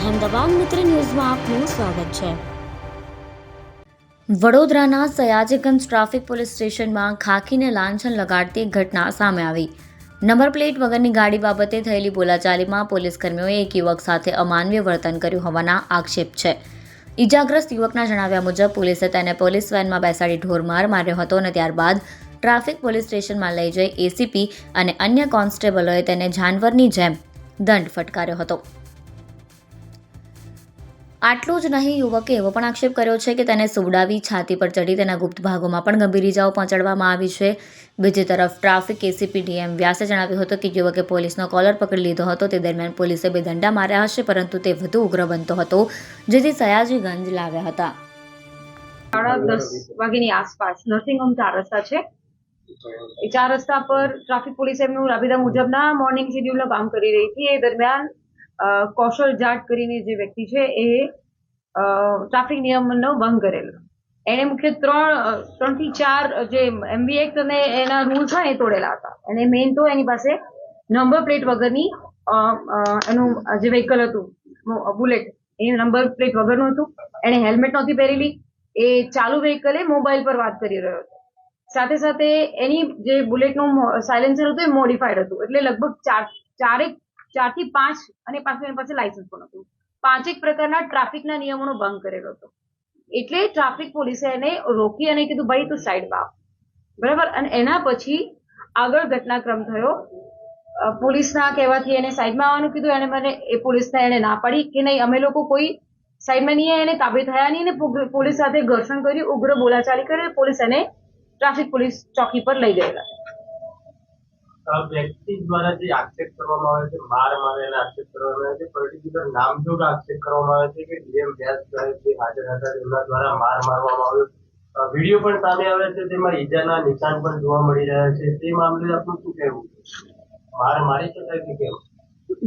અહેમદાબાદ મિત્ર ન્યૂઝમાં આપનું સ્વાગત છે. વડોદરાના સયાજીગંજ ટ્રાફિક પોલીસ સ્ટેશનમાં ખાખીને લાંછન લગાડતી ઘટના સામે આવી. નંબર પ્લેટ વગરની ગાડી બાબતે થયેલી બોલાચાલીમાં પોલીસકર્મીઓએ એક યુવક સાથે અમાનવીય વર્તન કર્યું હોવાના આક્ષેપ છે. ઈજાગ્રસ્ત યુવકના જણાવ્યા મુજબ, પોલીસે તેને પોલીસ વેનમાં બેસાડી ઢોરમાર માર્યો હતો અને ત્યારબાદ ટ્રાફિક પોલીસ સ્ટેશનમાં લઈ જઈ એસીપી અને અન્ય કોન્સ્ટેબલોએ તેને જાનવરની જેમ દંડ ફટકાર્યો હતો. આટલું જ નહીં, યુવકે એવો પણ આક્ષેપ કર્યો છે કે તેને સુવડાવી, છાતી પર ચડી તેના ગુપ્ત ભાગોમાં પણ ગંભીર ઇજાઓ પહોંચાડવામાં આવી છે. બીજી તરફ, ટ્રાફિક એસીપી ડીએમ વ્યાસે જણાવ્યું હતું કે યુવકે પોલીસનો કોલર પકડી લીધો હતો. તે દરમિયાન પોલીસે બે દંડા માર્યા હશે, પરંતુ તે વધુ ઉગ્ર બનતો હતો, જેથી સયાજીગંજ લાવ્યા હતા. સાડા દસ વાગ્યાની આસપાસ નર્સિંગ હોમ ચાર રસ્તા છે. એ ચાર રસ્તા પર ટ્રાફિક પોલીસ એમનું રાબેતા મુજબના મોર્નિંગ શેડ્યુલનું કામ કરી રહી હતી. એ દરમિયાન કૌશલ જાટ કરીને જે વ્યક્તિ છે એ ટ્રાફિક નિયમનો ભંગ કરેલો. એને મુખ્ય ત્રણ ત્રણથી ચાર જે એમબી એક્ટ અને એના રૂલ્સ હોય એ તોડેલા હતા. અને મેઇન તો એની પાસે નંબર પ્લેટ વગરની એનું જે વ્હીકલ હતું બુલેટ એ નંબર પ્લેટ વગરનું હતું. એણે હેલ્મેટ નહોતી પહેરેલી. એ ચાલુ વ્હીકલે મોબાઈલ પર વાત કરી રહ્યો હતો. સાથે સાથે એની જે બુલેટનું સાયલેન્સર હતું એ મોડિફાઈડ હતું. એટલે લગભગ ચાર, ચારેક ચારથી પાંચ અને પાછું એની પાસે લાયસન્સ પણ હતું. પાંચેક પ્રકારના ટ્રાફિકના નિયમોનો ભંગ કરેલો હતો. એટલે ટ્રાફિક પોલીસે એને રોકી અને કીધું, ભાઈ, તું સાઈડમાં બાપ બરાબર? અને એના પછી આગળ ઘટનાક્રમ થયો. પોલીસના કહેવાથી એને સાઈડમાં આવવાનું કીધું. એને મને, એ પોલીસને એને ના પાડી કે નહીં, અમે લોકો કોઈ સાઈડમાં નહીં એને તાબે થયા નહીં પોલીસ સાથે ઘર્ષણ કર્યું, ઉગ્ર બોલાચાલી કરી પોલીસ એને ટ્રાફિક પોલીસ ચોકી પર લઈ ગયેલા. વ્યક્તિ દ્વારા જે આક્ષેપ કરવામાં આવે છે, માર મારે એને આક્ષેપ કરવામાં આવે છે પર્ટિક્યુલર નામજોગ આક્ષેપ કરવામાં આવે છે કે ડીએમ વ્યાસ જે હાજર હતા તેમના દ્વારા માર મારવામાં આવ્યો. વીડિયો પણ સામે આવે છે, તેમાં ઈજાના નિશાન પણ જોવા મળી રહ્યા છે. તે મામલે આપનું શું કહેવું? માર મારી શકાય કે કેમ?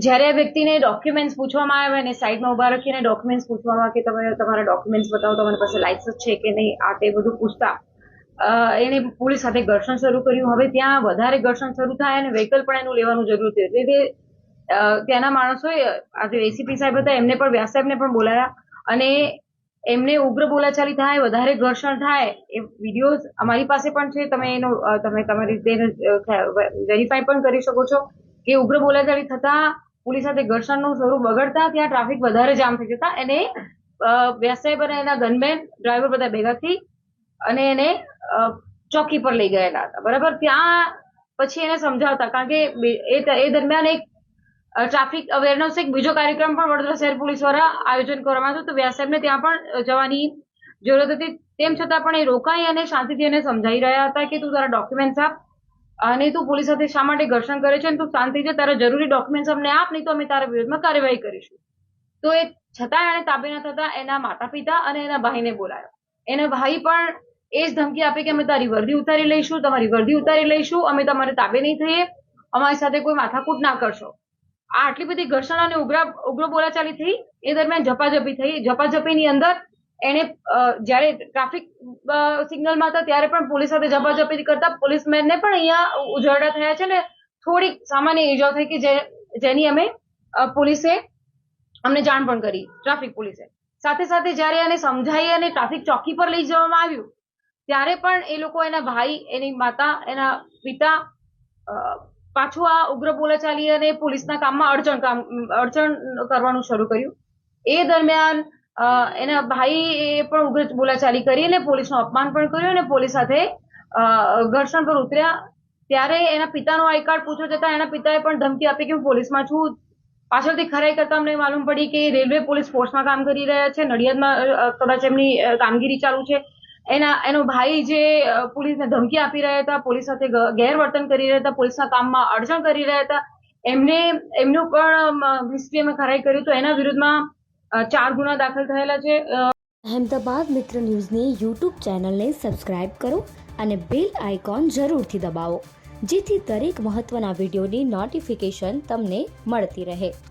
જ્યારે આ વ્યક્તિને ડોક્યુમેન્ટ્સ પૂછવામાં આવે અને સાઈડમાં ઊભા રાખીને ડોક્યુમેન્ટ્સ પૂછવામાં કે તમે તમારા ડોક્યુમેન્ટ્સ બતાવો, તમારી પાસે લાયસન્સ છે કે નહીં, આ તે બધું પૂછતા એને પોલીસ સાથે ઘર્ષણ શરૂ કર્યું. હવે ત્યાં વધારે ઘર્ષણ શરૂ થાય અને વ્હીકલ પણ એનું લેવાનું જરૂર થયું એટલે તે ત્યાંના માણસોએ, આજે એસીપી સાહેબ હતા, એમને પણ, વ્યાસ સાહેબને પણ બોલાયા અને એમને ઉગ્ર બોલાચાલી થાય, વધારે ઘર્ષણ થાય. એ વિડીયોઝ અમારી પાસે પણ છે. તમે એનો તમે તમારી રીતે વેરીફાઈ પણ કરી શકો છો કે ઉગ્ર બોલાચાલી થતા, પોલીસ સાથે ઘર્ષણનું સ્વરૂપ બગડતા, ત્યાં ટ્રાફિક વધારે જામ થઈ જતા. એને વ્યાસ સાહેબ અને એના ગનમેન ડ્રાઈવર બધા ભેગા થઈ અને એને ચોકી પર લઈ ગયેલા હતા. બરાબર? ત્યાં પછી એને સમજાવતા, કારણ કે એ દરમિયાન એક ટ્રાફિક અવેરનેસ એક બીજો કાર્યક્રમ પણ વડોદરા શહેર પોલીસ દ્વારા આયોજન કરવામાં આવ્યું તો વ્યાસ સાહેબને ત્યાં પણ જવાની જરૂરત હતી. તેમ છતાં પણ એ રોકાઈ અને શાંતિથી એને સમજાવી રહ્યા હતા કે તું તારા ડોક્યુમેન્ટ્સ આપ અને તું પોલીસ સાથે શા માટે ઘર્ષણ કરે છે તું શાંતિ છે તારા જરૂરી ડોક્યુમેન્ટ્સ અમને આપ, નહીં તો અમે તારા વિરોધમાં કાર્યવાહી કરીશું. તો એ છતાં એને તાબે ન થતા એના માતા પિતા અને એના ભાઈને બોલાયો. એના ભાઈ પણ એ જ ધમકી આપે કે અમે તારી વર્દી ઉતારી લઈશું, તમારી વર્દી ઉતારી લઈશું, અમે તમારે તાબે નહીં થઈએ, અમારી સાથે કોઈ માથાકૂટ ના કરશો. આ આટલી બધી ઘર્ષણ અને ઉગ્ર ઉગ્ર બોલાચાલી થઈ, એ દરમિયાન ઝપાઝપી થઈ. ઝપાઝપીની અંદર એને જ્યારે ટ્રાફિક સિગ્નલમાં હતા, ત્યારે પણ પોલીસ સાથે ઝપાઝપી કરતા પોલીસમેનને પણ અહીંયા ઉજરડા થયા છે ને, થોડીક સામાન્ય ઈજાઓ થઈ કે જેની અમે પોલીસે અમને જાણ પણ કરી, ટ્રાફિક પોલીસે. સાથે સાથે જ્યારે એને સમજાઈ અને ટ્રાફિક ચોકી પર લઈ જવામાં આવ્યું ત્યારે પણ એ લોકો એના ભાઈ, એની માતા, એના પિતા પાછું આ ઉગ્ર બોલાચાલી અને પોલીસના કામમાં અડચણ કામ, અડચણ કરવાનું શરૂ કર્યું. એ દરમિયાન એના એ પણ ઉગ્ર બોલાચાલી કરી અને પોલીસનું અપમાન પણ કર્યું અને પોલીસ સાથે ઘર્ષણ પર ઉતર્યા. ત્યારે એના પિતાનો આઈ કાર્ડ પૂછવા જતા એના પિતાએ પણ ધમકી આપી કે હું પોલીસમાં છું. પાછળથી ખરાઈ કરતા અમને માલુમ પડી કે રેલવે પોલીસ ફોર્સમાં કામ કરી રહ્યા છે. નડિયાદમાં કદાચ એમની કામગીરી ચાલુ છે. એના, એનો ભાઈ જે પોલીસને ધમકી આપી રહ્યા હતા, પોલીસ સાથે ગેરવર્તન કરી રહ્યા હતા, પોલીસના કામમાં અડચણ કરી રહ્યા હતા, એમને, એમનું પણ હિસ્ટ્રી ખરાઈ કર્યું તો એના વિરુદ્ધમાં ચાર ગુના દાખલ થયેલા છે અહેમદાબાદ મિત્ર ન્યૂઝની યુટ્યુબ ચેનલને સબસ્ક્રાઇબ કરો અને બેલ આઇકોન જરૂરથી દબાવો, જેથી દરેક મહત્ત્વના વિડીયોની નોટિફિકેશન તમને મળતી રહે.